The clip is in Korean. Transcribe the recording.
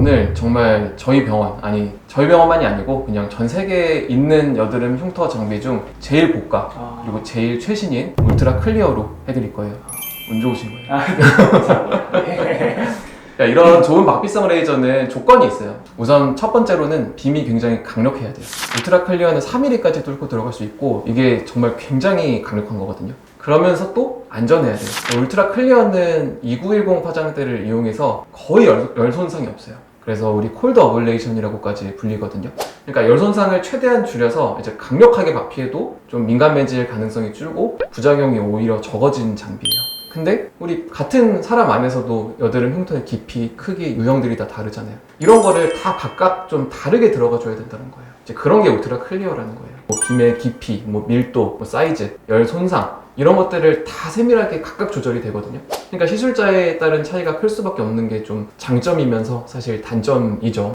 오늘 정말 저희 병원, 아니 저희 병원만이 아니고 그냥 전 세계에 있는 여드름 흉터 장비 중 제일 고가 아, 그리고 제일 최신인 울트라 클리어로 해드릴 거예요. 운 좋으신 거예요. 아, 네. 야, 이런 좋은 막비성 레이저는 조건이 있어요. 우선 첫 번째로는 빔이 굉장히 강력해야 돼요. 울트라 클리어는 3mm까지 뚫고 들어갈 수 있고 이게 정말 굉장히 강력한 거거든요. 그러면서 또 안전해야 돼요. 울트라 클리어는 2910 화장대를 이용해서 거의 열, 열 손상이 없어요. 그래서 우리 콜드 어블레이션이라고까지 불리거든요. 그러니까 열 손상을 최대한 줄여서 이제 강력하게 마피해도 좀 민감 매질 가능성이 줄고 부작용이 오히려 적어진 장비예요. 근데 우리 같은 사람 안에서도 여드름 흉터의 깊이, 크기, 유형들이 다 다르잖아요. 이런 거를 다 각각 좀 다르게 들어가 줘야 된다는 거예요. 이제 그런 게 울트라 클리어라는 거예요. 뭐 빔의 깊이, 뭐 밀도, 뭐 사이즈, 열 손상 이런 것들을 다 세밀하게 각각 조절이 되거든요. 그러니까 시술자에 따른 차이가 클 수밖에 없는 게 좀 장점이면서 사실 단점이죠.